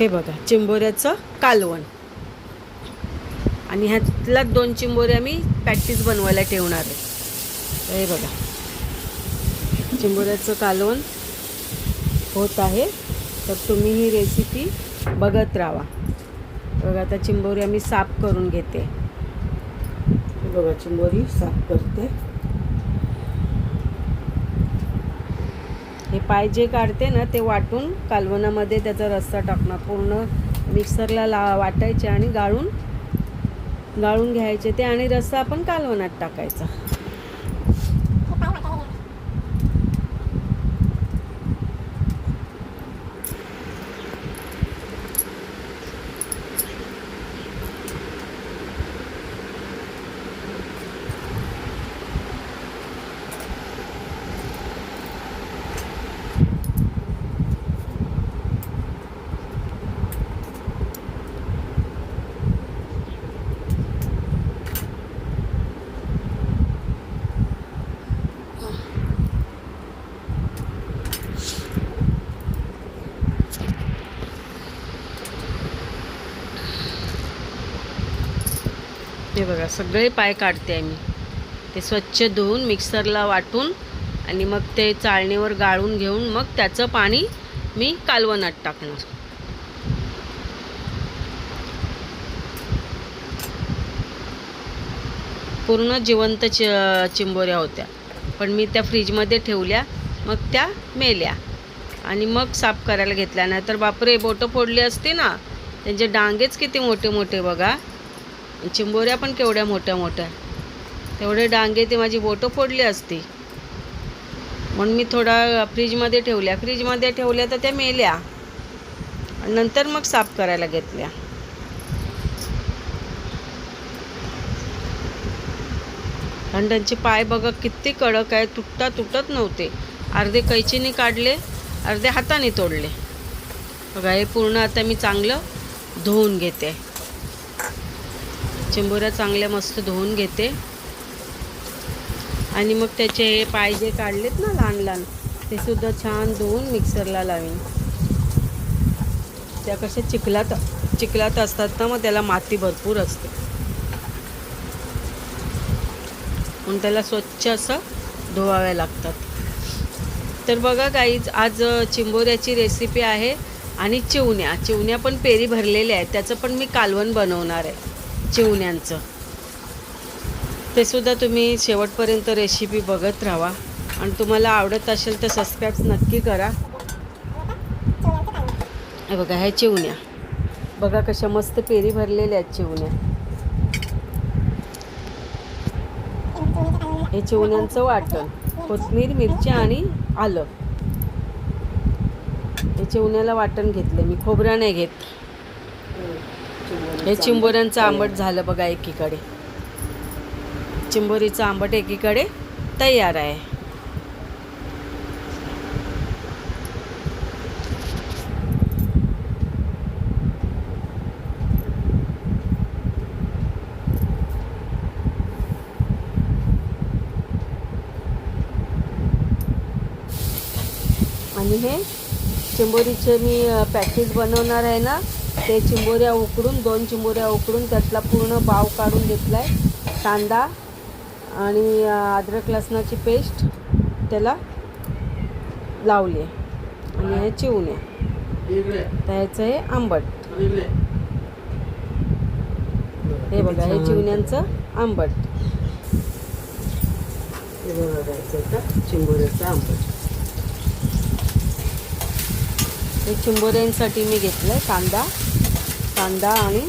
हे बघा चिंबोऱ्याचं कालवण. आणि ह्यातल्या दोन चिंबोऱ्या मी पॅटीस बनवायला ठेवणार आहे. हे बघा चिंबोऱ्याचं कालवण होत आहे. तर तुम्ही ही रेसिपी बघत राहा. बघा आता चिंबोरी आम्ही साफ करून घेते. बघा चिंबोरी साफ करते. पाय जे काढते ना ते वाटून कालवणामध्ये त्याचा रस्सा टाकणार. पूर्ण मिक्सरला ला वाटायचे आणि गाळून गाळून घ्यायचे ते आणि रस्सा आपण कालवणात टाकायचा. हे बघा सगळे पाय काढते आहे मी ते स्वच्छ धुवून मिक्सरला वाटून आणि मग ते चाळणीवर गाळून घेऊन मग त्याचं पाणी मी कालवणात टाकणार. पूर्ण जिवंत चि चिंबोऱ्या होत्या. पण मी त्या फ्रीजमध्ये ठेवल्या मग त्या मेल्या. आणि मग साफ करायला घेतल्या. नाही तर बापरे बोटं फोडली असते ना. त्यांचे डांगेच किती मोठे मोठे बघा. चिंबोऱ्या पण केवढ्या मोठ्या मोठ्या तेवढे डांगे ते माझी बोटं फोडली असती. म्हणून मी थोडा फ्रीजमध्ये ठेवल्या. फ्रीजमध्ये ठेवल्या तर त्या मेल्या. आणि नंतर मग साफ करायला घेतल्या. आणि त्यांचे पाय बघा किती कडक आहे. तुटता तुटत नव्हते. अर्धे कैचीने काढले अर्धे हाताने तोडले. बघा हे पूर्ण आता मी चांगलं धुवून घेते. चिंबोऱ्या चांगल्या मस्त धुवून घेते. आणि मग त्याचे हे पाय जे काढलेत ना लहान लहान ते सुद्धा छान धुवून मिक्सरला लावीन. त्या कशा चिखलात चिखलात असतात ना मग त्याला माती भरपूर असते. म्हणून त्याला स्वच्छ असं धुवाव्या लागतात. तर बघा गाईज आज चिंबोऱ्याची रेसिपी आहे आणि चिवण्या. चिवण्या पण पेरी भरलेल्या आहेत. त्याचं पण मी कालवण बनवणार आहे. चिवण्यांचं. ते सुद्धा तुम्ही शेवटपर्यंत रेसिपी बघत राहा आणि तुम्हाला आवडत असेल तर सबस्क्राईब नक्की करा. हे बघा ह्या चिवण्या. बघा कशा मस्त पेरी भरलेल्या आहेत चिवण्या. हे चिवण्यांचं वाटण. कोथमीर मिरची आणि आलं. हे चिवण्याला वाटण घेतलं मी. खोबरं नाही घेत. हे चिंबोऱ्यांचं आंबट झालं बघा एकीकडे. चिंबोरीचं आंबट एकीकडे तयार आहे. आणि हे चिंबोरीचे मी पॅकेज बनवणार आहे ना ते चिंबोऱ्या उकडून दोन चिंबोऱ्या उकडून त्यातला पूर्ण बाव काढून घेतला आहे कांदा आणि अद्रक लसणाची पेस्ट त्याला लावली आहे. आणि हे चिवणे त्याचं हे आंबट. हे बघा हे चिवण्यांचं आंबट. हे चिंबोऱ्याचं आंबट. हे चिंबोऱ्यांसाठी मी घेतलं आहे कांदा. कांदा आणि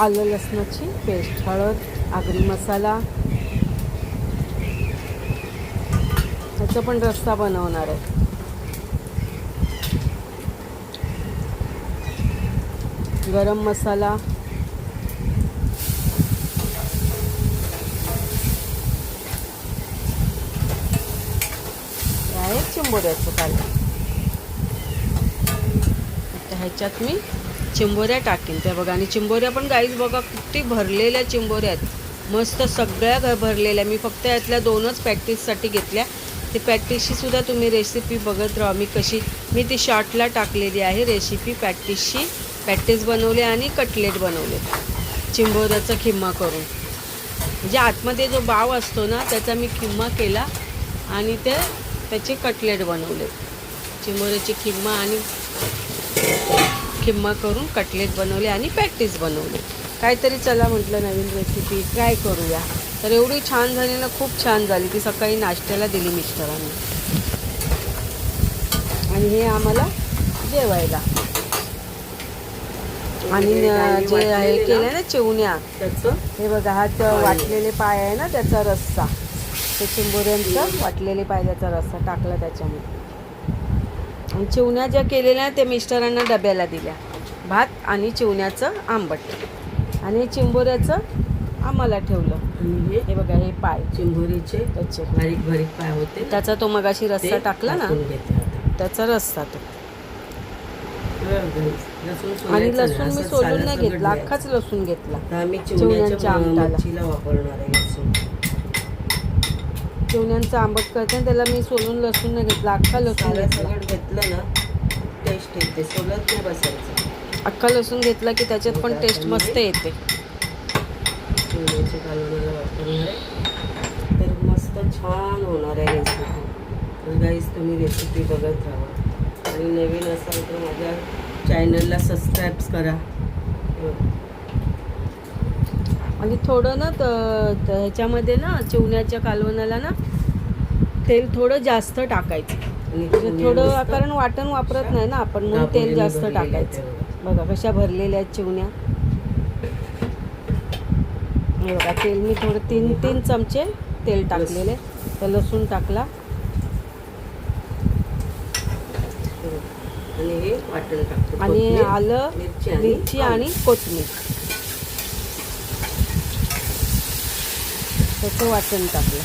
आलं लसणाची पेस्ट हळद आगरी मसाला. ह्याचा पण रस्सा बनवणार आहे. गरम मसाला. चिंबोऱ्याचं काल आता ह्याच्यात मी चिंबोऱ्या टाकीन. त्या बघा आणि चिंबोऱ्या पण गाईच बघा किती भरलेल्या चिंबोऱ्या आहेत. मस्त सगळ्या घ भरलेल्या. मी फक्त यातल्या दोनच प्रॅक्टिससाठी घेतल्या. ते पॅटिसची सुद्धा तुम्ही रेसिपी बघत राहा. मी कशी मी ती शॉर्टला टाकलेली आहे रेसिपी पॅटिसची पॅटीस बनवले आणि कटलेट बनवले. चिंबोऱ्याचा खिम्मा करून. म्हणजे आतमध्ये जो बाव असतो ना त्याचा मी खिम्मा केला आणि ते त्याचे कटलेट बनवले. चिंबोऱ्याची खिम्मा आणि खिम्मा करून कटलेट बनवले आणि पॅटीस बनवले. काहीतरी चला म्हटलं नवीन रेसिपी ट्राय करूया. तर एवढी छान झाली ना खूप छान झाली. ती सकाळी नाश्त्याला दिली मिस्टरांनी. आणि हे आम्हाला जेवायला. आणि जे आहे केलं ना? चिवण्या. त्याचं? हे बघा हा तो वाटलेले पाय आहे ना त्याचा रस्सा. ते चिंबोऱ्यांचा वाटलेले पाय त्याचा रस्सा टाकला त्याच्यामध्ये. चिवण्या ज्या केलेल्या ते मिस्टरांना डब्याला दिल्या. भात आणि चिवण्याचं आंबट. आणि चिंबोऱ्याचं आम्हाला ठेवलं. आणि हे बघा हे पाय. चिंबोरीचे त्याचे. बारीक बारीक पाय होते. त्याचा तो मगाशी रस्सा टाकला ना. त्याचा रस्सा तो. आणि लसूण मी सोलून सालं नाही घेतला. अख्खाच लसूण घेतला. चिवण्याच्या आमटाला. वापरणार आहे लसूण. चिवण्यांचं आंबट करते त्याला मी सोलून लसूण नाही घेतला अख्खा लसूण घेतला. सगळं घेतलं ना टेस्ट येते. सोलत नाही बसायचं. अख्खा लसूण घेतला की त्याच्यात पण टेस्ट मस्त येते. वापरणार आहे तर मस्त छान होणार आहे रेसिपी गाईज तुम्ही रेसिपी बघत राहा. आणि नवीन असाल तर माझ्या चॅनलला सबस्क्राईब करा. आणि थोडं ना त- त- ह्याच्यामध्ये ना चिवण्याच्या कालवणाला ना तेल थोडं जास्त टाकायचं. म्हणजे थोडं कारण वाटण वापरत नाही ना आपण म्हणून तेल जास्त टाकायचं. बघा. कशा भरलेल्या आहेत चिवण्या. बघा तेल मी थोडं तीन तीन चमचे तेल टाकलेले. तर लसूण टाकला. आणि आलं मिरची आणि मिरची आणि कोथिंबीर त्याचं वाटण टाकलं.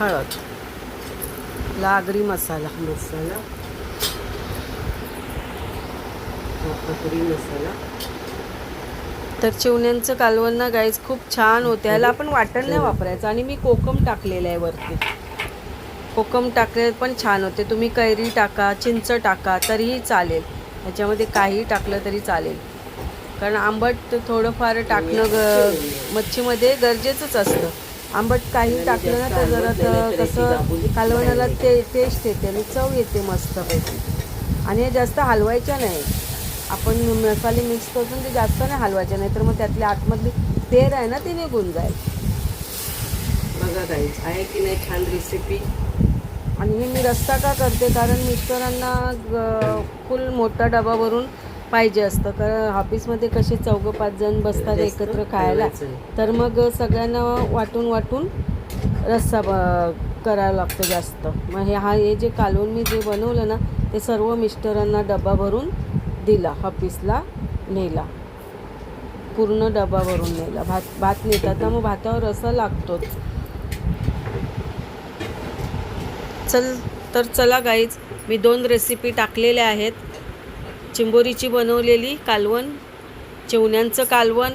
हळद, लागरी मसाला. मसाला. पकडी मसाला. तर चिवण्यांचं कालवण ना गाईज खूप छान होते. ह्याला आपण वाटण नाही वापरायचं. आणि मी कोकम टाकलेलं आहे वरती. कोकम टाकले पण छान होते. तुम्ही कैरी टाका चिंच टाका तरीही चालेल. ह्याच्यामध्ये काही टाकलं तरी चालेल. कारण आंबट थोडंफार टाकणं ग मच्छीमध्ये गरजेचंच असतं. आंबट काही टाकलं ना तर जरा तर कसं कालवणाला ते टेस्ट येते आणि चव येते मस्तपैकी. आणि हे जास्त हलवायच्या नाही. आपण मसाले मिक्स करतो ना ते जास्त नाही हलवायचे नाही तर मग त्यातल्या आतमधली तेर आहे ना ती निघून जाईल. बघा काहीच आहे की नाही छान रेसिपी आणि हे मी रस्ता का करते? कारण मिस्टरांना फुल मोठा डबा भरून पाहिजे असतं. कारण ऑफिसमध्ये कसे चौघं पाच जण बसतात एकत्र खायला. तर मग सगळ्यांना वाटून वाटून रस्सा ब करायला लागतो जास्त. मग हे हा हे जे कालवून मी जे बनवलं ना ते सर्व मिस्टरांना डबा भरून दिला ऑफिसला नेला. पूर्ण डबा भरून नेला. भात भात नेतात ना मग भातावर रस्सा लागतोच. चल तर चला गाईज मी दोन रेसिपी टाकलेल्या आहेत. चिंबोरीची बनवलेली कालवण चिवण्यांचं कालवण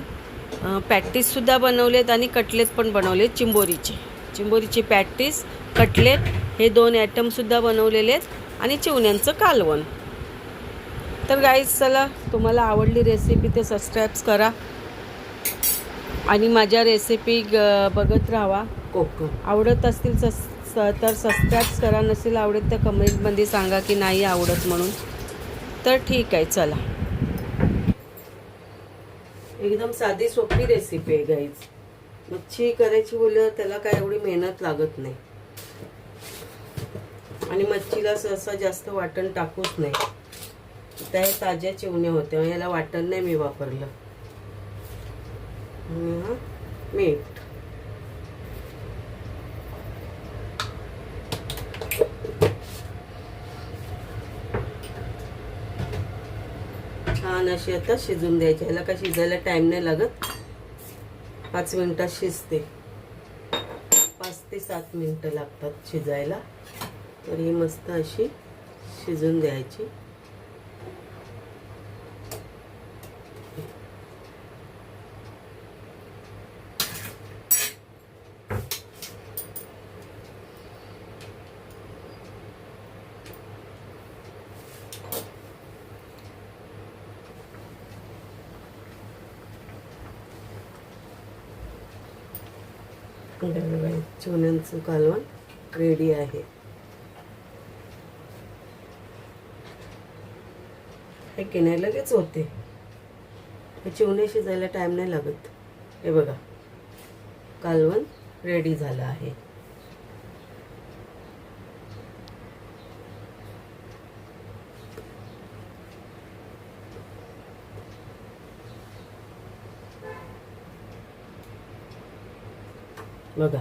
पॅटीससुद्धा बनवलेत आणि कटलेट पण बनवलेत चिंबोरीचे. चिंबोरीची पॅटीस कटलेट हे दोन ॲटमसुद्धा बनवलेले आहेत आणि चिवण्यांचं कालवण. तर गाईज चला तुम्हाला आवडली रेसिपी ते सबस्क्राईब करा आणि माझ्या रेसिपी ग बघत राहा. आवडत असतील सस स- तर सबस्क्राईब करा. नसेल आवडत तर कमेंटमध्ये सांगा की नाही आवडत म्हणून. तर ठीक आहे चला. एकदम साधी सोपी रेसिपी आहे गाईच मच्छी करायची बोलल्यावर त्याला काय एवढी मेहनत लागत नाही. आणि मच्छीला सहसा जास्त वाटण टाकूच नाही. त्या हे ताज्या चिवण्या होत्या. मग याला वाटण नाही मी वापरलं. मीठ. छान अशी आता शिजून द्यायची. ह्याला काय शिजायला टाइम नाही लागत. पाच मिनिटात शिजते. पाच ते सात मिनिटं लागतात शिजायला. तर ही मस्त अशी शिजून द्यायची. हे चुन्यांचं कालवण रेडी आहे. हे की नाही लगेच होते. हे चिवणे शिजायला टाईम नाही लागत. हे बघा. कालवण रेडी झालं आहे. बघा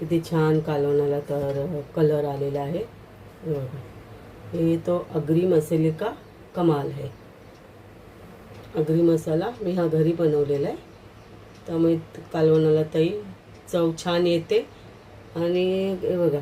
किती छान कालवणाला तर कलर आलेला आहे. बघा हे तो अग्री मसाले का कमाल आहे. अग्री मसाला मी हा घरी बनवलेला आहे. त्यामुळे कालवणाला ताई चव छान येते. आणि बघा